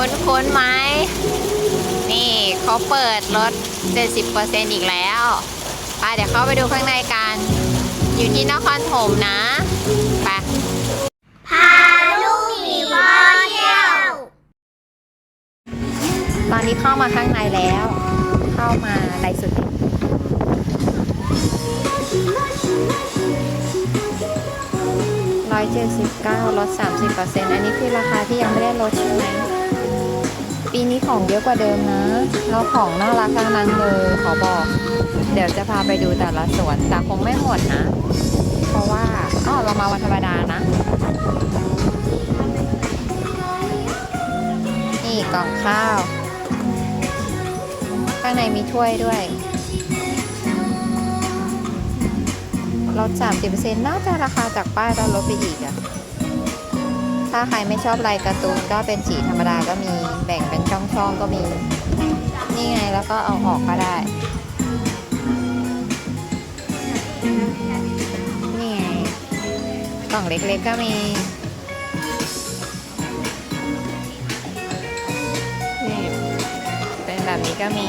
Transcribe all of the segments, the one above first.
คุ้นๆไหม นี่เขาเปิดลด 70%อีกแล้วไปเดี๋ยวเข้าไปดูข้างในกัน อยู่ที่นครถมนะ ไป พาลูกหมีพ่อเที่ยว ตอนนี้เข้ามาข้างในแล้ว เข้ามาในสุดร้อยเจ็ดสิบเก้าลดสามสิบเปอร์เซ็นต์อันนี้คือราคาที่ยังไม่ได้ลดใช่ไหม ปีนี้ของเยอะกว่าเดิมนะแล้วของน่ารักทั้งนั้นเลยขอบอก เดี๋ยวจะพาไปดูแต่ละสวนแต่คงไม่หมดนะ เพราะว่าอ๋อเรามาวันธรรมดานะ นี่กล่องข้าว ข้างในมีถ้วยด้วยลด30%น่าจะราคาจากป้ายแล้วลดไปอีกอะ ถ้าใครไม่ชอบลายการ์ตูนก็เป็นสีธรรมดาก็มีแบ่งเป็นช่องๆก็มี นี่ไงแล้วก็เอาออกก็ได้ นี่ไงกล่องเล็กๆก็มีนี่เป็นแบบนี้ก็มี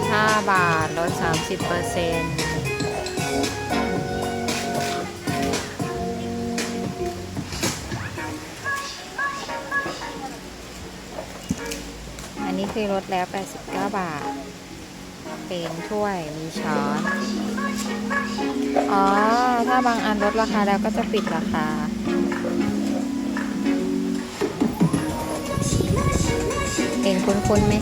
55 บาทลด30เปอร์เซ็นต์ คือลดแล้ว 89 บาท เป็นถ้วยมีช้อน อ๋อ ถ้าบางอันลดราคาแล้วก็จะปิดราคา เอ็นคุ้นๆไหม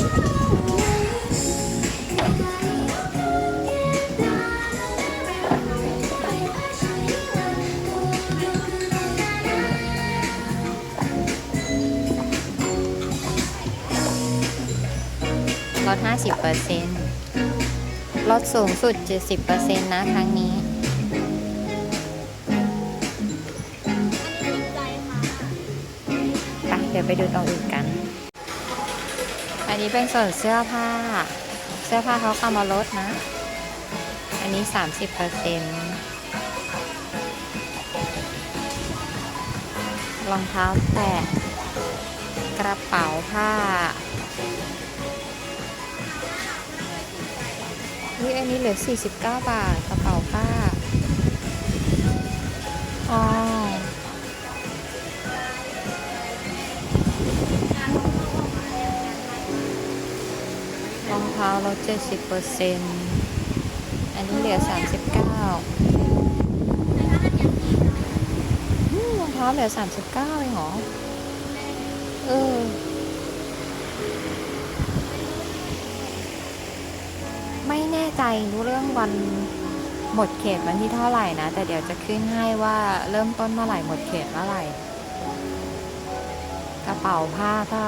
50%ลดสูงสุด 70%นะครั้งนี้ ไปเดี๋ยวไปดูตรงอื่นกัน อันนี้เป็นส่วนเสื้อผ้า เสื้อผ้าเขาเอามาลดนะ อันนี้ 30เปอร์เซ็นรองเท้าแตะกระเป๋าผ้า นี่อันนี้เหลือ 49 บาทกระเป๋าผ้าอ๋อรองเท้าลด70เปอร์เซ็นต์อันนี้เหลือ 39รองเท้าเหลือ 39เองเหรอ เออ ไม่แน่ใจรู้เรื่องวันหมดเขตวันที่เท่าไหร่นะ แต่เดี๋ยวจะขึ้นให้ว่าเริ่มต้นเมื่อไหร่หมดเขตเมื่อไหร่ กระเป๋าผ้าก็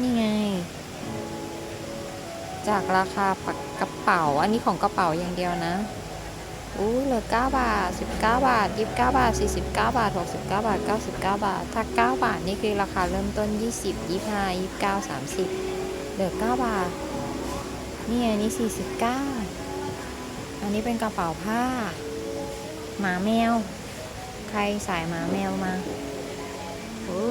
นี่ไง จากราคาปากกระเป๋า อันนี้ของกระเป๋าอย่างเดียวนะอู้เหลือ 9 บาท 19 บาท 29 บาท 49 บาท 69 บาท 99 บาท ถ้า 9 บาท นี่คือราคาเริ่มต้น 20 25 29 30 เหลือ 9 บาท นี่อันนี้ 49 อันนี้เป็นกระเป๋าผ้า หมาแมว ใครสายหมาแมวมาโอ้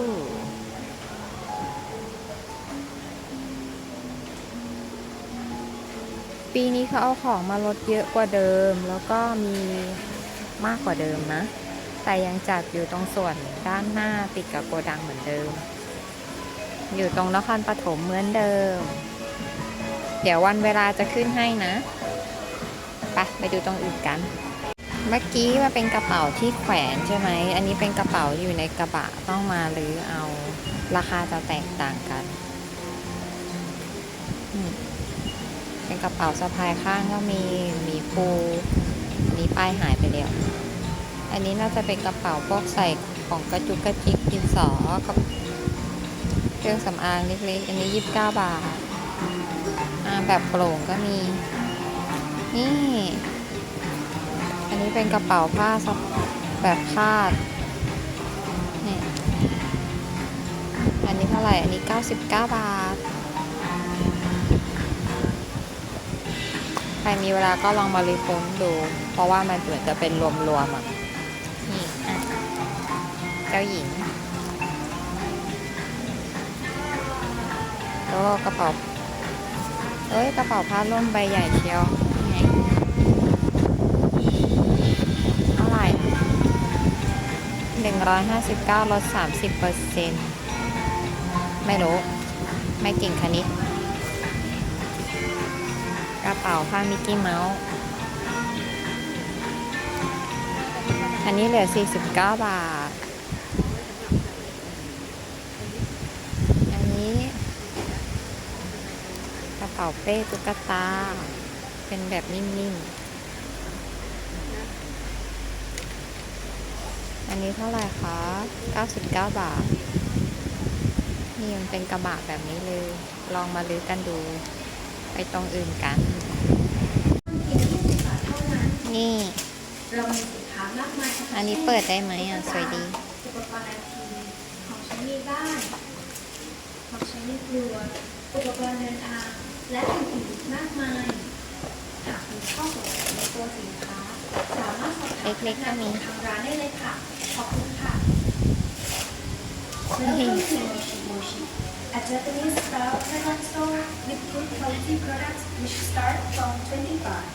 ปีนี้เขาเอาของมาลดเยอะกว่าเดิม แล้วก็มีมากกว่าเดิมนะ แต่ยังจัดอยู่ตรงส่วนด้านหน้าติดกับโกดังเหมือนเดิม อยู่ตรงนครปฐมเหมือนเดิม เดี๋ยววันเวลาจะขึ้นให้นะไปไปดูตรงอื่นกัน เมื่อกี้มันเป็นกระเป๋าที่แขวนใช่ไหม อันนี้เป็นกระเป๋าอยู่ในกระบะต้องมาหรือเอาราคาจะแตกต่างกัน เป็นกระเป๋าสะพายข้างก็มีมีภูนนี้ป้ายหายไปแล้ว อันนี้น่าจะเป็นกระเป๋าพวกใส่ของกระจุกกระจิกดินสอกับเครื่องสำอางเล็กๆ อันนี้ 29 บาทาแบบโปร่งก็มี นี่ อันนี้เป็นกระเป๋าผ้าแบบคาดนี่อันนี้เท่าไหร่ อันนี้ 99 บาท ใครมีเวลาก็ลองมารีโฟนดู เพราะว่ามันเหมือนจะเป็นรวมๆอะ นี่อะเจ้าหญิงแล้วกระเป๋า เอ้ยกระเป๋าผ้าร่มใบใหญ่เชียวนี่ไงเท่าไหร่หนึ่งร้อยห้าสิบเก้าลดสามสิบเปอร์เซ็นต์ไม่รู้ ไม่เก่งคณิตกระเป๋าผ้ามิกกี้เมาส์อันนี้เหลือ 49 บาท อันนี้ กระเป๋าเป้ตุ๊กตา เป็นแบบนิ่มๆ อันนี้เท่าไหร่คะ 99 บาท นี่มันเป็นกระบะแบบนี้เลย ลองมาลื้อกันดู ไปตรงอื่นกัน นี่ อันนี้เปิดได้ไหมอะ สวยดีอุปกรณ์ไอทีของใช้ในบ้านของใช้ในครัวอุปกรณ์เดินทาง และอื่นๆอีกมากมาย หากมีข้อสงสัยในตัวสินค้า สามารถสอบถามเล็กๆก็มีทางร้านได้เลยค่ะ ขอบคุณค่ะนี่ Welcome to Moshi Moshi, a Japanese style product store with good quality products which start from 20 baht.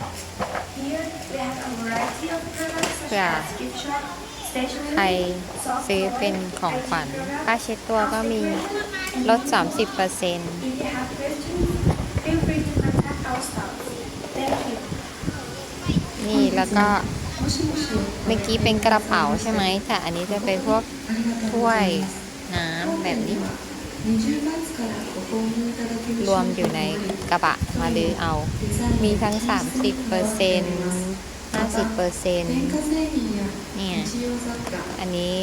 Here we have a variety of products such Yeah. as gift shop, ใคร stationery, soft ซื้อเป็น toys, ของขวัญ IT products, ค่าเช็ดตัวก็มี ลด 30% If you have questions, นี่แล้วก็เมื่อกี้เป็นกระเป๋าใช่ไหมแต่อันนี้จะเป็นพวกถ้วยน้ำแบบนี้ รวมอยู่ในกระบะมาลือเอา มีทั้ง 30เปอร์เซ็นต์50เปอร์เซ็นต์เนี่ย อันนี้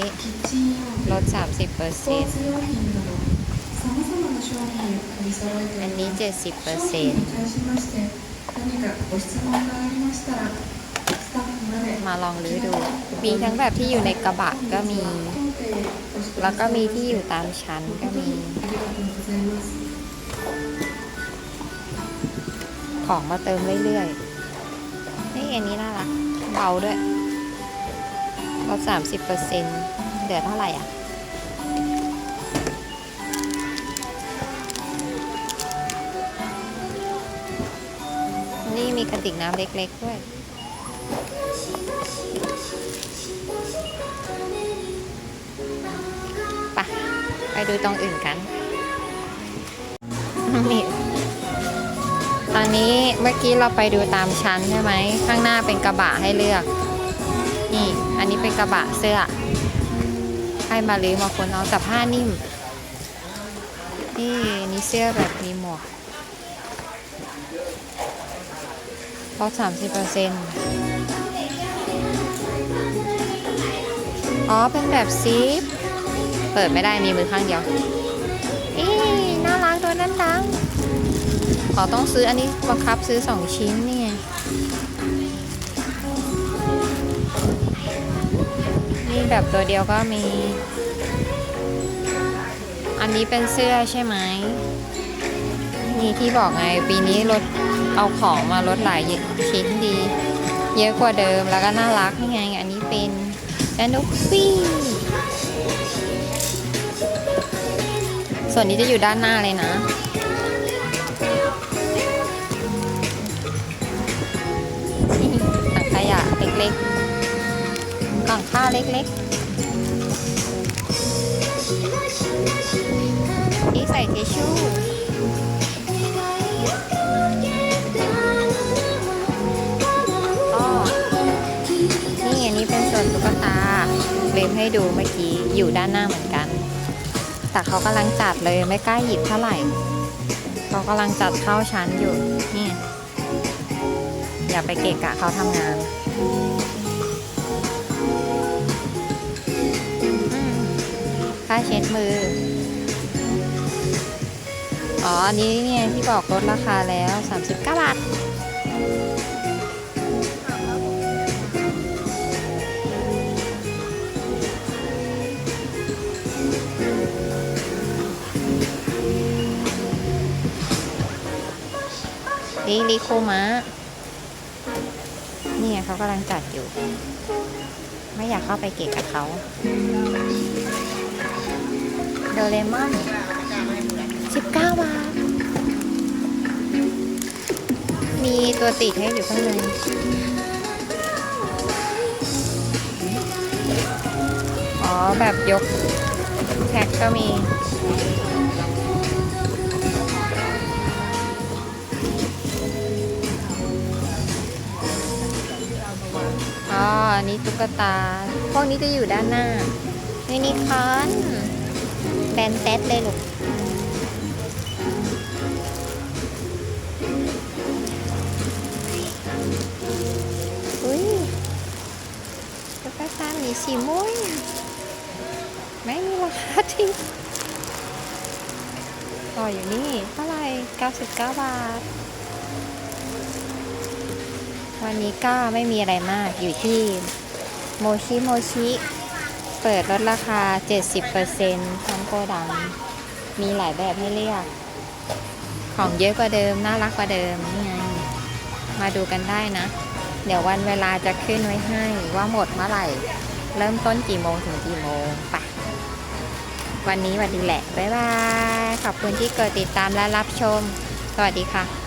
ลด 30เปอร์เซ็นต์ อันนี้70เปอร์เซ็นต์มาลองลื้อดู มีทั้งแบบที่อยู่ในกระบะก็มี แล้วก็มีที่อยู่ตามชั้นก็มี ของมาเติมเรื่อยๆ นี่อันนี้น่ารัก เบาด้วยลดสามสิบเปอร์เซ็นต์เหลือเท่าไหร่อะ นี่มีกระติกน้ำเล็กๆด้วยไปะ ไปดูตรงอื่นกัน นี่ ตอนนี้เมื่อกี้เราไปดูตามชั้นใช่ไหม ข้างหน้าเป็นกระบะให้เลือก นี่ อันนี้เป็นกระบะเสื้อ ให้มาลือมาคนเอาแต่ผ้านิ่ม นี่นี่เสื้อแบบมีหมวก ลดสามสิบเปอร์เซ็นต์อ๋อ เป็นแบบซิป เปิดไม่ได้มีมือข้างเดียวอีน่ารักตัวนั้นดังขอต้องซื้ออันนี้บังคับซื้อสองชิ้นนี่นี่แบบตัวเดียวก็มี อันนี้เป็นเสื้อใช่ไหมีที่บอกไงปีนี้ลดเอาของมาลดหลายชิ้นดี เยอะกว่าเดิมแล้วก็น่ารักไง อันนี้เป็นแดนนุฟฟี่ส่วนนี้จะอยู่ด้านหน้าเลยนะ ถังขยะเล็กๆกล่องข้าวเล็กๆที่ใส่ทิชชู่ ให้ดูเมื่อกี้อยู่ด้านหน้าเหมือนกัน แต่เขากำลังจัดเลยไม่กล้าหยิบเท่าไหร่เขากำลังจัดเข้าชั้นอยู่นี่อย่าไปเกะกะเขาทำงานค่าเช็ดมือ อ๋อ อันนี้เนี่ยที่บอกลดราคาแล้ว 39 บาท ริริโคมะนี่เขากำลังจัดอยู่ ไม่อยากเข้าไปเกะกับเขาโดเรมอน19 บาท มีตัวติดให้อยู่ข้างในอ๋อ แบบยกแท็กก็มี อันนี้ตุ๊กตา พวกนี้จะอยู่ด้านหน้ายูนิคอนแบนเต็ดเลยลูกอุ้ยตุ๊กตาหมีสีม่วงไม่มีราคาจริงต่ออยู่นี่เท่าไหร่ 99 บาท วันนี้ก็ไม่มีอะไรมากอยู่ที่โมชิโมชิ เปิดลดราคา 70%ทั้งโกดัง มีหลายแบบให้เลือก ของเยอะกว่าเดิม น่ารักกว่าเดิมนี่ไงมาดูกันได้นะ เดี๋ยววันเวลาจะขึ้นไว้ให้ว่าหมดเมื่อไหร่ เริ่มต้นกี่โมงถึงกี่โมงไปวันนี้สวัสดีแหละ บ๊ายบาย ขอบคุณที่เกิดติดตามและรับชม สวัสดีค่ะ